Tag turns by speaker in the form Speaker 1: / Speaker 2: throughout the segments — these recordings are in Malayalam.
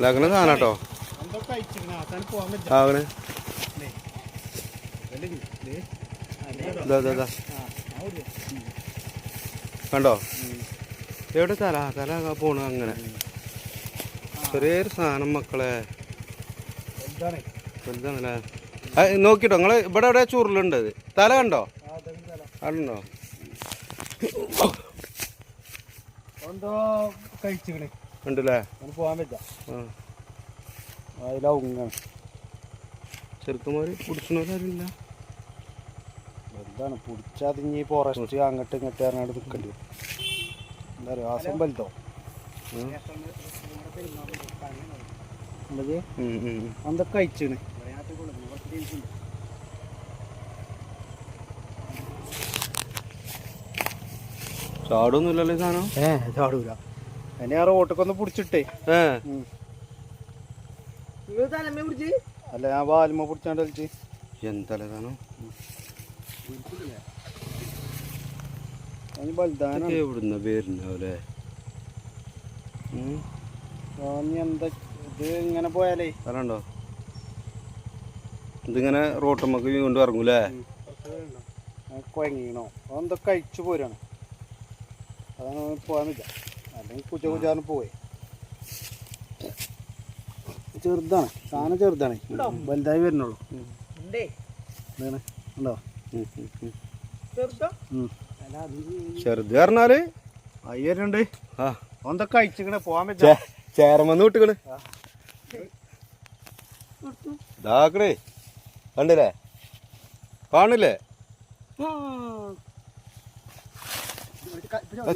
Speaker 1: അല്ലാക്കണ സാധനം കേട്ടോ. കണ്ടോ? എവിടെ തല? തല പോണു അങ്ങനെ. ചെറിയൊരു സാധനം മക്കളെ. നോക്കിട്ടോ നിങ്ങൾ ഇവിടെ എവിടെ ചുരുളുണ്ട് തല കണ്ടോ?
Speaker 2: എന്തോ കഴിച്ചിക്കണേ
Speaker 1: ഉണ്ടല്ലേ?
Speaker 2: പോകാൻ എന്താണ്? പിടിച്ചാതിഞ്ഞി ഫോറസ്റ്റ് അങ്ങോട്ട് ഇങ്ങോട്ട് ഇറങ്ങാണ്ട് നിൽക്കേണ്ടി വരും. എന്താ പറയുക ആസം വലുതോ? എന്തൊക്കെ അയച്ചിക്കണേ
Speaker 1: ചാടൊന്നുമില്ലല്ലോ സാധനം?
Speaker 2: ഏ ചാടൂല. അതിനെ ആ റോട്ടൊക്കെ പിടിച്ചിട്ടേ. അല്ല ഞാൻ വാലുമ പിടിച്ചാണ്ട് കളിച്ച്.
Speaker 1: എന്തല്ലേ സാധനം?
Speaker 2: അതിന് ബലിദാനം
Speaker 1: ഇതൊക്കെ എവിടുന്ന പേരുണ്ടാവൂലേ
Speaker 2: എന്താ ഇത് ഇങ്ങനെ പോയാലേ?
Speaker 1: സ്ഥലമുണ്ടോ ഇതിങ്ങനെ റോട്ടുമ്മക്ക് വീണ്ടും ഇറങ്ങൂലേ?
Speaker 2: കുഴങ്ങിക്കണോ അതെന്തൊക്കെ കഴിച്ചു പോരാണ്. അതാണ് പോകാൻ അല്ലെങ്കിൽ കുച്ച കുച്ചാറിന് പോയി ചെറുതാണ് സാധനം ചെറുതാണ്. വലുതായി വരുന്നുള്ളൂ. ഉണ്ടോ.
Speaker 1: ചെറുത്? പറഞ്ഞാൽ
Speaker 2: ആയി വരുന്നുണ്ട്. അയച്ചിങ്ങനെ പോവാൻ പറ്റില്ല
Speaker 1: ചേരമന്ന് വിട്ടുകൾ ഇതാക്കണേ കണ്ടില്ലേ? കാണില്ലേ?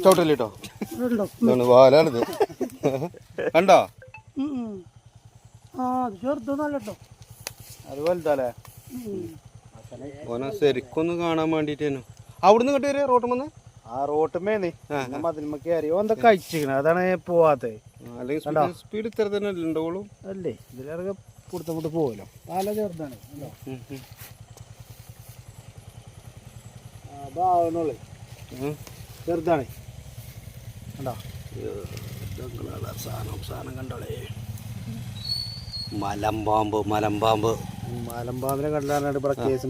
Speaker 1: ചോട്ടല്ലേ കേട്ടോ വാലാണിത്. കണ്ടോ?
Speaker 2: അത് വലുതല്ലേ?
Speaker 1: ഓനെ ശരിക്കൊന്ന് കാണാൻ വേണ്ടിട്ടേനു. അവിടുന്ന് ഇങ്ങോട്ട് വരെ റോട്ടുമെന്ന്
Speaker 2: ആ റോട്ടുമേന്ന് മതിൽമ കയറി. എന്തൊക്കെ കഴിച്ചിക്കണേ അതാണ് പോവാത്തെ.
Speaker 1: അല്ലെങ്കിൽ സ്പീഡ് ഇത്ര തന്നെ ഉണ്ടാവുള്ളൂ?
Speaker 2: അല്ലേ? ഇതിലിറങ്ങി കൊടുത്തങ്ങോട്ട് പോവല്ലോ. തല ചെറുതാണ്. കണ്ടോ? അതാവണുള്ളേ
Speaker 1: സാധനം? സാധനം കണ്ടോളേ. മലമ്പാമ്പ് മലമ്പാമ്പ്
Speaker 2: മലമ്പാമ്പിനെ കണ്ടാണ് ഇവിടെ കേസ്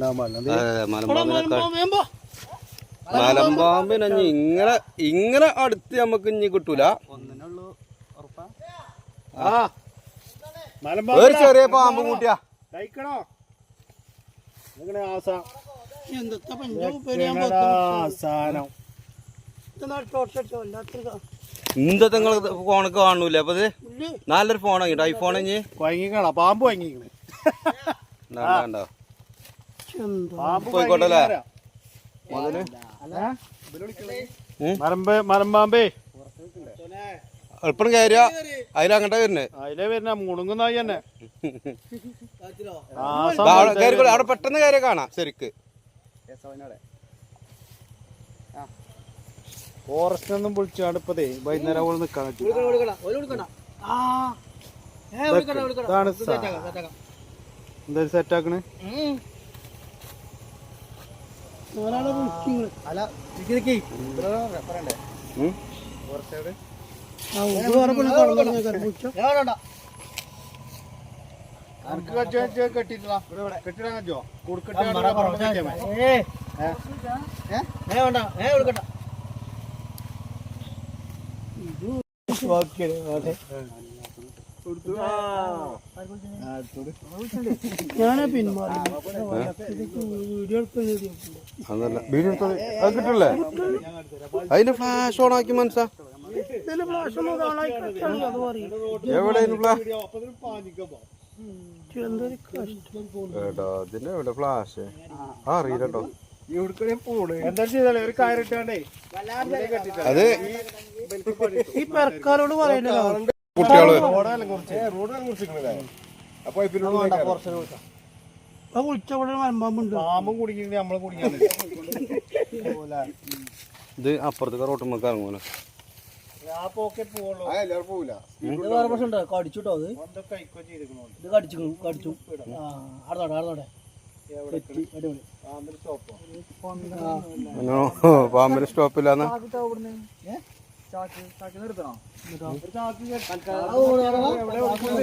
Speaker 1: മലമ്പാമ്പിനെ ഇങ്ങനെ ഇങ്ങനെ അടുത്ത് നമുക്ക് ഇനി കിട്ടൂല.
Speaker 2: ആ. മലമ്പാമ്പ്
Speaker 1: ഒരു ചെറിയ പാമ്പ് കൂട്ടിയാ.
Speaker 2: ആസാ സാധനം?
Speaker 1: ഇന്നത്തെ നിങ്ങൾ ഫോണൊക്കെ കാണൂല? അപ്പൊ ഇത് നല്ലൊരു ഫോൺ വാങ്ങിട്ടോ ഐഫോൺ ഇനി.
Speaker 2: വാങ്ങിക്കണ? പാമ്പ് വാങ്ങിക്കണേ.
Speaker 1: കണ്ടോ?
Speaker 2: പാമ്പ്
Speaker 1: പോയിക്കോട്ടെ അല്ലേ?
Speaker 2: മുതൽ.
Speaker 1: ഉം?
Speaker 2: മരമ്പാമ്പേ.
Speaker 1: എളുപ്പം കയറിയ അതിലങ്ങട്ടെ വരുന്നേ.
Speaker 2: അതിലേ വരുന്ന മുണുങ്ങുന്നായി തന്നെ.
Speaker 1: അവിടെ പെട്ടെന്ന് കയറിയ കാണാം ശരിക്ക്.
Speaker 2: ഫോറസ്റ്റ് ഒന്നും വിളിച്ചാണ്ട് ഇപ്പതേ വൈകുന്നേരം അവിടെ നിക്കാൻ ഇതാണ് എന്താ സെറ്റ് ആക്കണേ?
Speaker 1: കെട്ടിട്ടാ
Speaker 2: അനക്ക് കച്ചോ കച്ചോ കെട്ടിട്ടില്ല കെട്ടിടാൻ കച്ചോ? കൊടുക്കട്ടെ
Speaker 3: ഞാനാ പിന്മാറി
Speaker 1: അതല്ല വീഡിയോ. അത് കിട്ടില്ലേ അതിന് ഫ്ലാഷ് ഓൺ ആക്കി മനസ്സാ. എവിടെ ഫ്ലാഷ് ആ അറിയില്ലോ കേട്ടോ
Speaker 2: എന്താ ചെയ്താലേ ഒരു കയറിട്ടാണ്ടേ
Speaker 1: അത്
Speaker 3: ഈ പെരക്കാരോട്
Speaker 2: കുട്ടികൾ. കുടിക്കാൻ
Speaker 1: ഇത് അപ്പുറത്തേക്ക് റോട്ടുമ്മക്ക് ഇറങ്ങൂല
Speaker 3: കടിച്ചുട്ടോ അത്. ഇത് കടിച്ചു കടിച്ചു. അടുത്തോടെ അടുത്തോടെ
Speaker 2: പാമ്പിന്
Speaker 1: സ്റ്റോപ്പില്ലാന്ന്
Speaker 2: ചാക്ക് ചാക്ക് നിർത്തണോ
Speaker 3: ആ,